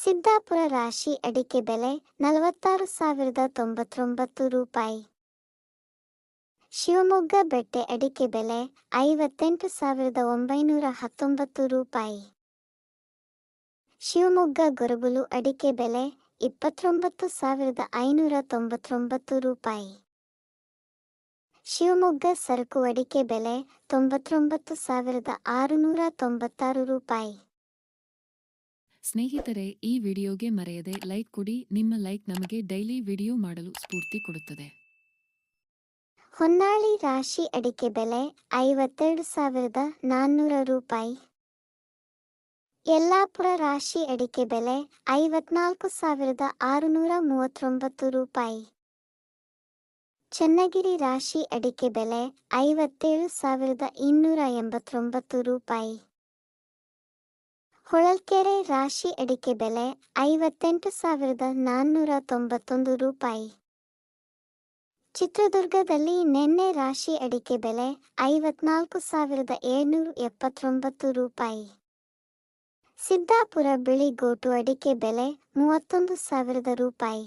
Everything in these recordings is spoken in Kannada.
ಸಿದ್ದಾಪುರ ರಾಶಿ ಅಡಿಕೆ ಬೆಲೆ ನಲವತ್ತಾರು ಸಾವಿರದ ತೊಂಬತ್ತೊಂಬತ್ತು ರೂಪಾಯಿ. ಶಿವಮೊಗ್ಗ ಬೆಟ್ಟೆ ಅಡಿಕೆ ಬೆಲೆ ಐವತ್ತೆಂಟು ಸಾವಿರದ ಒಂಬೈನೂರ ಹತ್ತೊಂಬತ್ತು ರೂಪಾಯಿ. ಶಿವಮೊಗ್ಗ ಗೊರಬುಲು ಅಡಿಕೆ ಬೆಲೆ ಇಪ್ಪತ್ತೊಂಬತ್ತು ಸಾವಿರದ ಐನೂರ ತೊಂಬತ್ತೊಂಬತ್ತು ರೂಪಾಯಿ. ಶಿವಮೊಗ್ಗ ಸರಕು ಅಡಿಕೆ ಬೆಲೆ ತೊಂಬತ್ತೊಂಬತ್ತು ಸಾವಿರದ ಆರುನೂರ ತೊಂಬತ್ತಾರು ರೂಪಾಯಿ. ಸ್ನೇಹಿತರೆ, ಈ ವಿಡಿಯೋಗೆ ಮರೆಯದೆ ಲೈಕ್ ಕೊಡಿ. ನಿಮ್ಮ ಲೈಕ್ ನಮಗೆ ಡೈಲಿ ವಿಡಿಯೋ ಮಾಡಲು ಸ್ಫೂರ್ತಿ ಕೊಡುತ್ತದೆ. ಹೊನ್ನಾಳಿ ರಾಶಿ ಅಡಿಕೆ ಬೆಲೆ ಐವತ್ತೆರಡು ಸಾವಿರದ ನಾನ್ನೂರ ರೂಪಾಯಿ. ಯಲ್ಲಾಪುರ ರಾಶಿ ಅಡಿಕೆ ಬೆಲೆ ಐವತ್ನಾಲ್ಕು ಸಾವಿರದ ಆರುನೂರ ಮೂವತ್ತೊಂಬತ್ತು ರೂಪಾಯಿ. ಚನ್ನಗಿರಿ ರಾಶಿ ಅಡಿಕೆ ಬೆಲೆ ಐವತ್ತೇಳು ಸಾವಿರದ ಇನ್ನೂರ ಎಂಬತ್ತೊಂಬತ್ತು ರೂಪಾಯಿ. ಹೊಳಲ್ಕೆರೆ ರಾಶಿ ಅಡಿಕೆ ಬೆಲೆ ಐವತ್ತೆಂಟು ಸಾವಿರದ ನಾನ್ನೂರ ತೊಂಬತ್ತೊಂದು ರೂಪಾಯಿ. ಚಿತ್ರದುರ್ಗದಲ್ಲಿ ನಿನ್ನೆ ರಾಶಿ ಅಡಿಕೆ ಬೆಲೆ ಐವತ್ನಾಲ್ಕು ಸಾವಿರದ ಏಳ್ನೂರ ಎಪ್ಪತ್ತೊಂಬತ್ತು ರೂಪಾಯಿ. ಸಿದ್ದಾಪುರ ಬಿಳಿ ಗೋಟು ಅಡಿಕೆ ಬೆಲೆ ಮೂವತ್ತೊಂದು ಸಾವಿರದ ರೂಪಾಯಿ.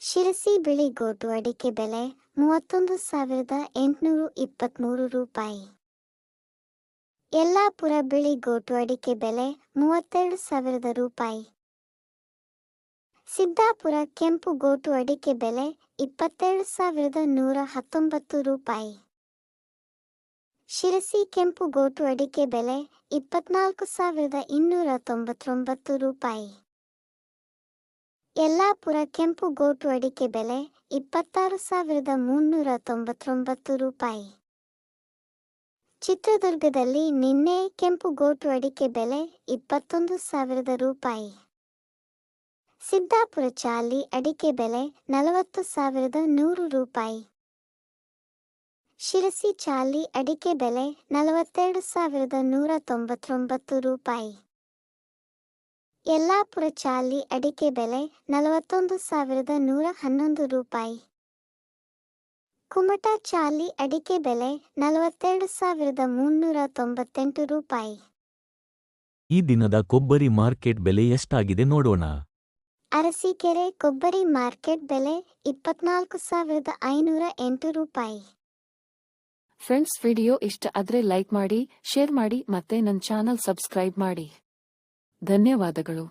ಶಿರಸಿ ಬಿಳಿ ಗೋಟು ಅಡಿಕೆ ಬೆಲೆ ಮೂವತ್ತೊಂದು ಸಾವಿರದ ಎಂಟುನೂರ ಇಪ್ಪತ್ತ್ಮೂರು ರೂಪಾಯಿ. ಯಲ್ಲಾಪುರ ಬಿಳಿ ಗೋಟು ಅಡಿಕೆ ಬೆಲೆ ಮೂವತ್ತೆರಡು ಸಾವಿರದ ರೂಪಾಯಿ. ಸಿದ್ದಾಪುರ ಕೆಂಪು ಗೋಟು ಅಡಿಕೆ ಬೆಲೆ ಇಪ್ಪತ್ತೆರಡು ಸಾವಿರದ ನೂರ ಹತ್ತೊಂಬತ್ತು ರೂಪಾಯಿ. ಶಿರಸಿ ಕೆಂಪು ಗೋಟು ಅಡಿಕೆ ಬೆಲೆ ಇಪ್ಪತ್ನಾಲ್ಕು ಸಾವಿರದ ಇನ್ನೂರ ತೊಂಬತ್ತೊಂಬತ್ತು ರೂಪಾಯಿ. ಯಲ್ಲಾಪುರ ಕೆಂಪು ಗೋಟು ಅಡಿಕೆ ಬೆಲೆ ಇಪ್ಪತ್ತಾರು ಸಾವಿರದ ಮುನ್ನೂರ ತೊಂಬತ್ತೊಂಬತ್ತು ರೂಪಾಯಿ. ಚಿತ್ರದುರ್ಗದಲ್ಲಿ ನಿನ್ನೆ ಕೆಂಪು ಗೋಟು ಅಡಿಕೆ ಬೆಲೆ ಇಪ್ಪತ್ತೊಂದು ಸಾವಿರದ ರೂಪಾಯಿ. ಸಿದ್ದಾಪುರ ಚಾಲಿ ಅಡಿಕೆ ಬೆಲೆ ನಲವತ್ತು ಸಾವಿರದ ನೂರು ರೂಪಾಯಿ. ಶಿರಸಿ ಚಾಲಿ ಅಡಿಕೆ ಬೆಲೆ ನಲವತ್ತೆರಡು ಸಾವಿರದ ನೂರ ತೊಂಬತ್ತೊಂಬತ್ತು ರೂಪಾಯಿ. ಯಲ್ಲಾಪುರ ಚಾಲಿ ಅಡಿಕೆ ಬೆಲೆ ನಲವತ್ತೊಂದು ಸಾವಿರದ ನೂರ ಹನ್ನೊಂದು ರೂಪಾಯಿ. ಕುಮಟಾ ಚಾಲಿ ಅಡಿಕೆ ಬೆಲೆ ನಲವತ್ತೆರಡು ಸಾವಿರದ ಮುನ್ನೂರ ತೊಂಬತ್ತೆಂಟು ರೂಪಾಯಿ. ಈ ದಿನದ ಕೊಬ್ಬರಿ ಮಾರ್ಕೆಟ್ ಬೆಲೆ ಎಷ್ಟಾಗಿದೆ ನೋಡೋಣ. ಅರಸೀಕೆರೆ ಕೊಬ್ಬರಿ ಮಾರ್ಕೆಟ್ ಬೆಲೆ ಇಪ್ಪತ್ನಾಲ್ಕು ಸಾವಿರದ ಐನೂರ ಎಂಟು ರೂಪಾಯಿ. ಫ್ರೆಂಡ್ಸ್ ವಿಡಿಯೋ ಇಷ್ಟ ಆದ್ರೆ ಲೈಕ್ ಮಾಡಿ ಶೇರ್ ಮಾಡಿ ಮತ್ತೆ ನನ್ನ ಚಾನಲ್ ಸಬ್ಸ್ಕ್ರೈಬ್ ಮಾಡಿ. ಧನ್ಯವಾದಗಳು.